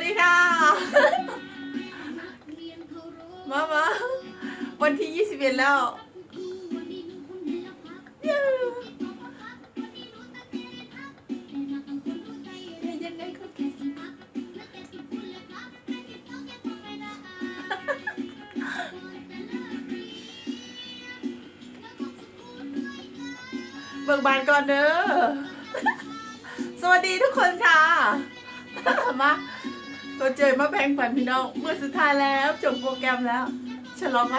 วัสดีค่ะ มามาวันที่ 21 แล้วเย้ยังไงก็คิดเบิกบานก่อนเด้อ สวัสดีทุกคนค่ะ มา ตัวเจอมาแบ่งปันพี่น้องเมื่อสุดท้ายแล้วจบโปรแกรมแล้วฉลองไหม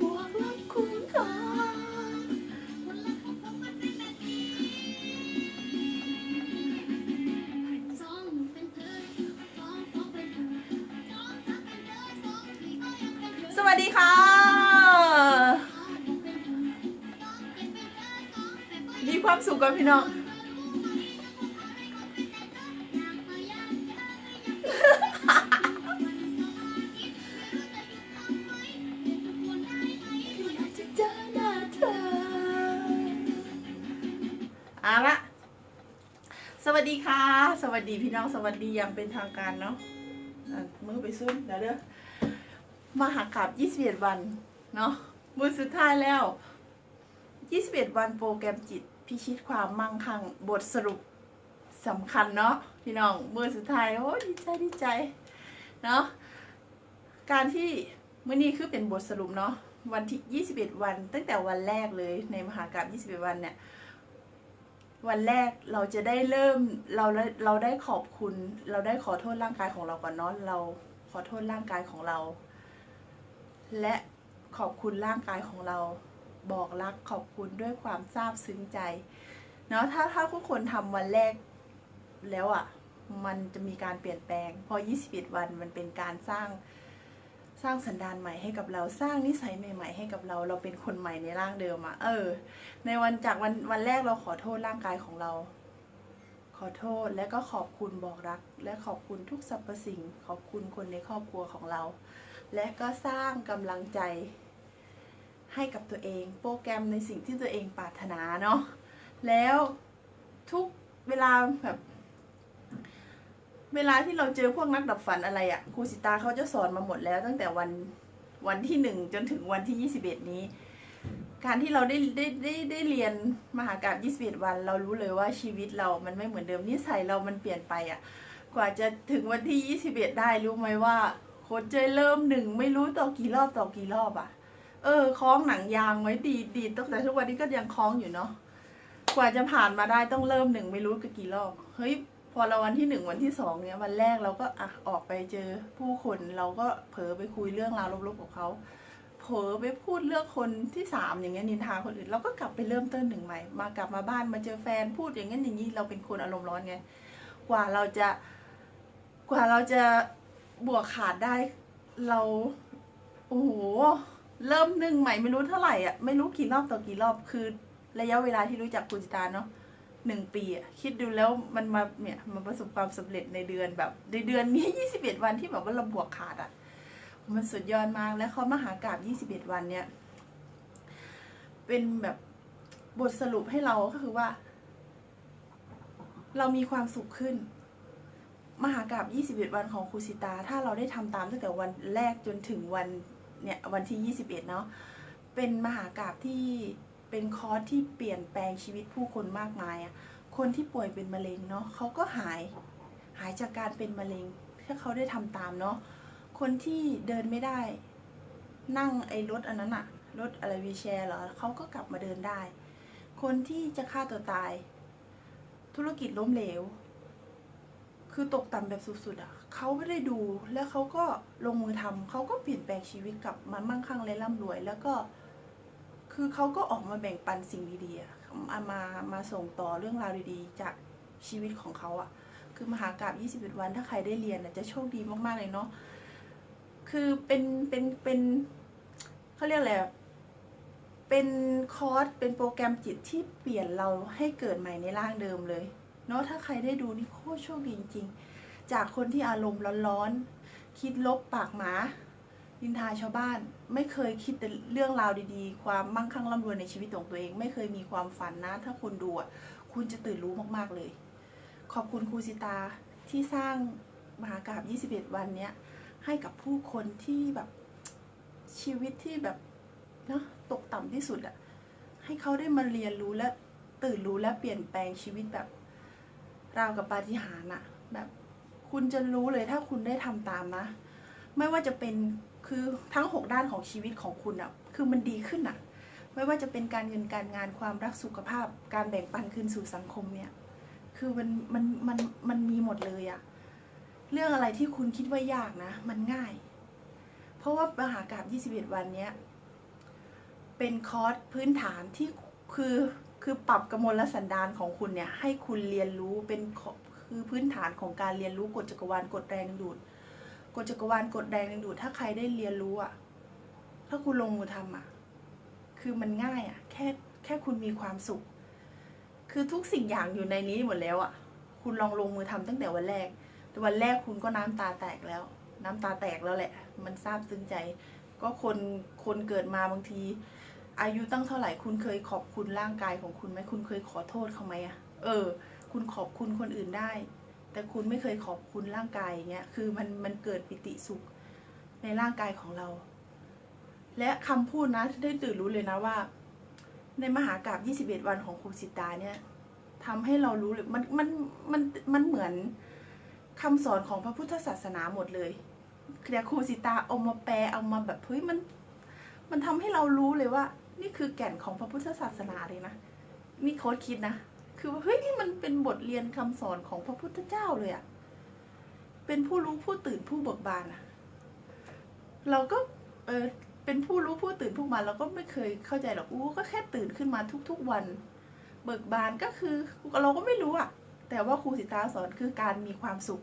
บวกลบคูณหารสวัสดีค่ะ มีความสุขกับพี่น้อง ละสวัสดีค่ะ สวัสดีพี่น้องสวัสดียังเป็นทางการเนาะะมือไปซุ่มเดี๋ยวเด้อมาหากลับ21 วันเนาะมือสุดท้ายแล้ว 21 วันโปรแกรมจิตพิชิตความมั่งคั่งบทสรุปสำคัญเนาะพี่น้องมือสุดท้ายโอ้ดีใจดีใจเนาะการที่มื่อนี้คือเป็นบทสรุปเนาะวันที่ 21 วัน ตั้งแต่วันแรกเลยในมหากราบ21 วันเนี่ย วันแรกเราจะได้เริ่มเราเราได้ขอบคุณ เราได้ขอโทษร่างกายของเราก่อนเนาะเราขอโทษร่างกายของเรา และขอบคุณร่างกายของเราบอกรักขอบคุณด้วยความซาบซึ้งใจเนาะถ้าถ้าทุกคนทำวันแรกแล้วอะ่ะมันจะมีการเปลี่ยนแปลง พอ 21 วันมันเป็นการสร้าง สร้างสันดานใหม่ให้กับเราสร้างนิสัยใหม่ ๆ ให้กับเรา เราเป็นคนใหม่ในร่างเดิมอะเออ ในวันจากวันวันแรกเราขอโทษร่างกายของเรา ขอโทษและก็ขอบคุณบอกรัก และขอบคุณทุกสรรพสิ่ง ขอบคุณคนในครอบครัวของเรา และก็สร้างกำลังใจให้กับตัวเอง โปรแกรมในสิ่งที่ตัวเองปรารถนาเนาะแล้วทุกเวลาแบบ เวลาที่เราเจอพวกนักดับฝันอะไรอะ่ะครูสิตาเขาจะสอนมาหมดแล้ว ตั้งแต่วันวันที่หนึ่งจนถึงวันที่ยี่สิบเอ็ดนี้ การที่เราได้ได้ได้ได้เรียนมหากราบยี่สิบเอ็ดวัน เรารู้เลยว่าชีวิตเรามันไม่เหมือนเดิมนิสัยเรามันเปลี่ยนไปอะ่ะ กว่าจะถึงวันที่ยี่สิบเอ็ดได้รู้ไหมว่าโคชเจเริ่มหนึ่งไม่รู้ต่อกี่รอบต่อกี่รอบอะ่ะ เออคล้องหนังยางไว้ดีดีตั้งแต่ทุกวันนี้ก็ยังคล้องอยู่เนาะกว่าจะผ่านมาได้ต้องเริ่มหนึ่งไม่รู้กี่รอบเฮ้ย พอเราวันที่หนึ่งวันที่สองเนี่ยวันแรกเราก็อะออกไปเจอผู้คนเราก็เผลอไปคุยเรื่องราวลบๆกับเขาเผลอไปพูดเรื่องคนที่สามอย่างเงี้ยนินทาคนอื่นเราก็กลับไปเริ่มต้นหนึ่งใหม่มากลับมาบ้านมาเจอแฟนพูดอย่างงี้นอย่างนี้เราเป็นคนอารมณ์ร้อนไงกว่าเราจะกว่าเราจะบวกขาดได้เราโอ้โหเริ่มหนึ่งใหม่ไม่รู้เท่าไหร่อะไม่รู้กี่รอบต่อกี่รอบคือระยะเวลาที่รู้จักคุณจิตาเนาะ หนึ่งปีอะคิดดูแล้วมันมาเนี่ยมันประสบความสำเร็จในเดือนแบบ ในเดือนนี้ยี่สิบเอ็ดวันที่แบบว่าเราบวกขาดอะมันสุดยอดมากแล้วเขามาหากราบยี่สิบเอ็ดวันเนี่ย เป็นแบบบทสรุปให้เราก็คือว่า เรามีความสุขขึ้น มหากราบยี่สิบเอ็ดวันของครูสิตา ถ้าเราได้ทำตามตั้งแต่วันแรกจนถึงวันเนี่ยวันที่ยี่สิบเอ็ดเนาะเป็นมหากราบที่ เป็นคอร์สที่เปลี่ยนแปลงชีวิตผู้คนมากมายอะ่ะคนที่ป่วยเป็นมะเร็งเนาะเขาก็หายหายจากการเป็นมะเร็งถ้าเขาได้ทำตามเนาะคนที่เดินไม่ได้ นั่งไอ้รถอันนั้นอะรถอะไรวีแชร์เหรอเขาก็กลับมาเดินได้ คนที่จะฆ่าตัวตาย ธุรกิจล้มเหลว คือตกต่ำแบบสุดๆอะ่ะเขาไม่ได้ดูแล้วเขาก็ลงมือทำเขาก็เปลี่ยนแปลงชีวิตกลับมามั่งคั่งและร่ำรวย แล้วก็ คือเขาก็ออกมาแบ่งปันสิ่งดีๆอะมามามาส่งต่อเรื่องราวดีๆ จากชีวิตของเขาอะคือมหากราบ21 วันถ้าใครได้เรียนอะจะโชคดีมากๆเลยเนาะคือเป็นเป็นเป็นเขาเรียกอะไรอะเป็นคอร์สเป็นโปรแกรมจิตที่เปลี่ยนเราให้เกิดใหม่ในร่างเดิมเลยเนาะถ้าใครได้ดูนี่โคตรโชคดีจริงๆ จากคนที่อารมณ์ร้อนๆคิดลบปากหมา นินทาชาวบ้าน ไม่เคยคิดแต่เรื่องราวดีๆ ความมั่งคั่งร่ำรวยในชีวิตของตัวเอง ไม่เคยมีความฝันนะ ถ้าคุณดูอะคุณจะตื่นรู้มากๆเลย ขอบคุณครูสิตาที่สร้างมหากราบ21 วันเนี้ยให้กับผู้คนที่แบบชีวิตที่แบบเนาะตกต่ำที่สุดอะให้เขาได้มาเรียนรู้และตื่นรู้และเปลี่ยนแปลงชีวิตแบบราวกับปาฏิหาริย์อะแบบคุณจะรู้เลยถ้าคุณได้ทำตามนะ ไม่ว่าจะเป็น คือทั้ง 6 ด้านของชีวิตของคุณอะคือมันดีขึ้นอะไม่ว่าจะเป็นการเงินการงานความรักสุขภาพ การแบ่งปันคืนสู่สังคมเนี่ย คือมันมันมันมันมีหมดเลยอะเรื่องอะไรที่คุณคิดว่ายากนะ มันง่าย เพราะว่ามหากราบ21 วันเนี้ยเป็นคอร์สพื้นฐานที่คือคือปรับกระมลสันดานของคุณเนี่ยให้คุณเรียนรู้เป็นคือพื้นฐานของการเรียนรู้กฎจักรวาลกฎแรงดึงดูด กฎจักรวาลกฎแรงดึงดูดถ้าใครได้เรียนรู้อะถ้าคุณลงมือทำอะคือมันง่ายอะแค่แค่คุณมีความสุข คือทุกสิ่งอย่างอยู่ในนี้หมดแล้วอะ่ะ คุณลองลงมือทำตั้งแต่วันแรก แต่วันแรกคุณก็น้ำตาแตกแล้ว น้ำตาแตกแล้วแหละ มันซาบซึ้งใจ ก็คนคนเกิดมาบางที อายุตั้งเท่าไหร่ คุณเคยขอบคุณร่างกายของคุณไหมคุณเคยขอโทษเขาไหมอะเออ คุณขอบคุณคนอื่นได้ แต่คุณไม่เคยขอบคุณร่างกายอย่างเงี้ยคือมันมันเกิดปิติสุขในร่างกายของเรา และคำพูดนะได้ตื่นรู้เลยนะว่า ในมหากราบ21 วันของครูสิตาเนี่ยทำให้เรารู้เลยมันมันมันมันเหมือนคำสอนของพระพุทธศาสนาหมดเลยแต่ครูสิตาเอามาแปลเอามาแบบเฮ้ยมัน มันทำให้เรารู้เลยว่า นี่คือแก่นของพระพุทธศาสนาเลยนะนี่โค้ดคิดนะ คือว่าเฮ้ยนี่มันเป็นบทเรียนคำสอนของพระพุทธเจ้าเลยอะเป็นผู้รู้ผู้ตื่นผู้เบิกบานอะเราก็เออเป็นผู้รู้ผู้ตื่นผู้มาเราก็ไม่เคยเข้าใจหรอกอู้ก็แค่ตื่นขึ้นมาทุกๆวัน เบิกบานก็คือเราก็ไม่รู้อะแต่ว่าครูสิตาสอนคือการมีความสุข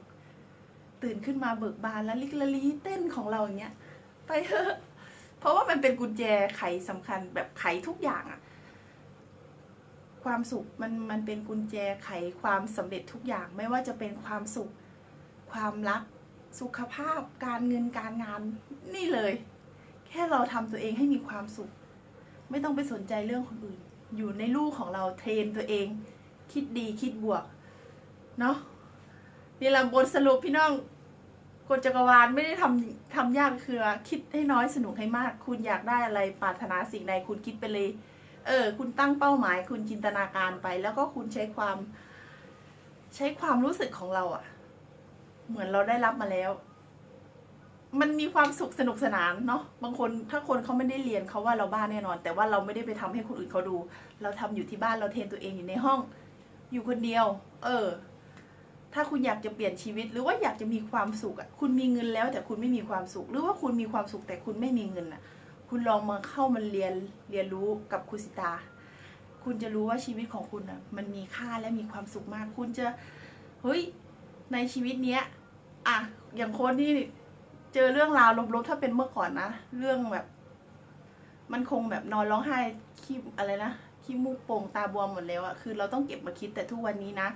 ตื่นขึ้นมาเบิกบานแล้วลิกละลีเต้นของเราอย่างเงี้ยไปเถอะเพราะว่ามันเป็นกุญแจไขสำคัญแบบไขทุกอย่างอะ ความสุขมันมันเป็นกุญแจไขความสำเร็จทุกอย่างไม่ว่าจะเป็นความสุข ความรัก สุขภาพ การเงินการงานนี่เลย แค่เราทำตัวเองให้มีความสุข ไม่ต้องไปสนใจเรื่องคนอื่น อยู่ในลูกของเราเทรนตัวเอง คิดดีคิดบวกเนาะนี่ละบทสรุปพี่น้องกฎจักรวาลไม่ได้ทำทำยากคือคิดให้น้อยสนุกให้มาก คุณอยากได้อะไรปรารถนาสิ่งใดคุณคิดไปเลย เออ คุณตั้งเป้าหมาย คุณจินตนาการไป แล้วก็คุณใช้ความ ใช้ความรู้สึกของเราอะเหมือนเราได้รับมาแล้ว มันมีความสุขสนุกสนานเนาะ บางคนถ้าคนเขาไม่ได้เรียนเขาว่าเราบ้าแน่นอน แต่ว่าเราไม่ได้ไปทำให้คนอื่นเขาดู เราทำอยู่ที่บ้านเราเทรนตัวเองอยู่ในห้อง อยู่คนเดียว เออ ถ้าคุณอยากจะเปลี่ยนชีวิต หรือว่าอยากจะมีความสุขอะคุณมีเงินแล้วแต่คุณไม่มีความสุข หรือว่าคุณมีความสุขแต่คุณไม่มีเงินอะ คุณลองมาเข้ามาเรียนเรียนรู้กับครูสิตา คุณจะรู้ว่าชีวิตของคุณอะมันมีค่าและมีความสุขมาก คุณจะเฮ้ยในชีวิตเนี้ยอะอย่างคนที่เจอเรื่องราวลบๆถ้าเป็นเมื่อก่อนนะเรื่องแบบ มันคงแบบนอนร้องไห้ขี้อะไรนะขี้มูกโป่งตาบวมหมดแล้วอะคือเราต้องเก็บมาคิดแต่ทุกวันนี้นะ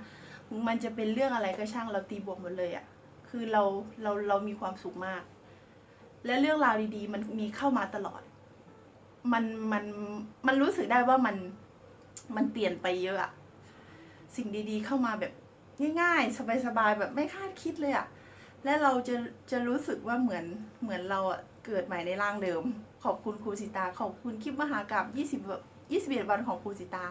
มันจะเป็นเรื่องอะไรก็ช่างเราตีบวกหมดเลยอะคือเราเราเรามีความสุขมาก และเรื่องราวดีๆ มันมีเข้ามาตลอด มันมันมันรู้สึกได้ว่ามันมันเปลี่ยนไปเยอะอะสิ่งดีๆเข้ามาแบบง่ายๆ สบายๆแบบไม่คาดคิดเลยอะและเราจะจะรู้สึกว่าเหมือนเหมือนเราอะเกิดใหม่ในร่างเดิม ขอบคุณครูสิตา ขอบคุณคลิปมหากราบยี่สิบยี่สิบเอ็ดวันของครูสิตา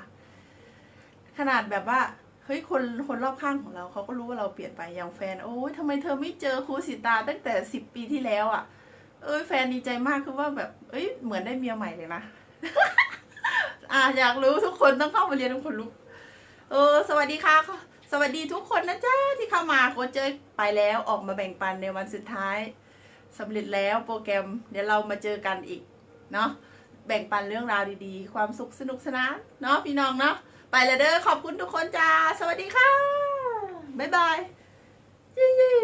ขนาดแบบว่าเฮ้ยคนคนรอบข้างของเราเขาก็รู้ว่าเราเปลี่ยนไปอย่างแฟน โอ้ยทำไมเธอไม่เจอครูสิตาตั้งแต่สิบปีที่แล้วอะ เอ้ยแฟนดีใจมากคือว่าแบบ เอ้ยเหมือนได้เมียใหม่เลยนะ อะอยากรู้ทุกคนต้องเข้ามาเรียนทุกคนรู้เออ สวัสดีค่ะ สวัสดีทุกคนนะจ๊ะที่เข้ามาโคชเจอไปแล้วออกมาแบ่งปันในวันสุดท้ายสำเร็จแล้วโปรแกรมเดี๋ยวเรามาเจอกันอีกเนาะแบ่งปันเรื่องราวดีๆ ความสุขสนุกสนานเนาะพี่น้องเนาะไปแล้วเด้อขอบคุณทุกคนจ้า สวัสดีค่ะ บ๊ายบายยี่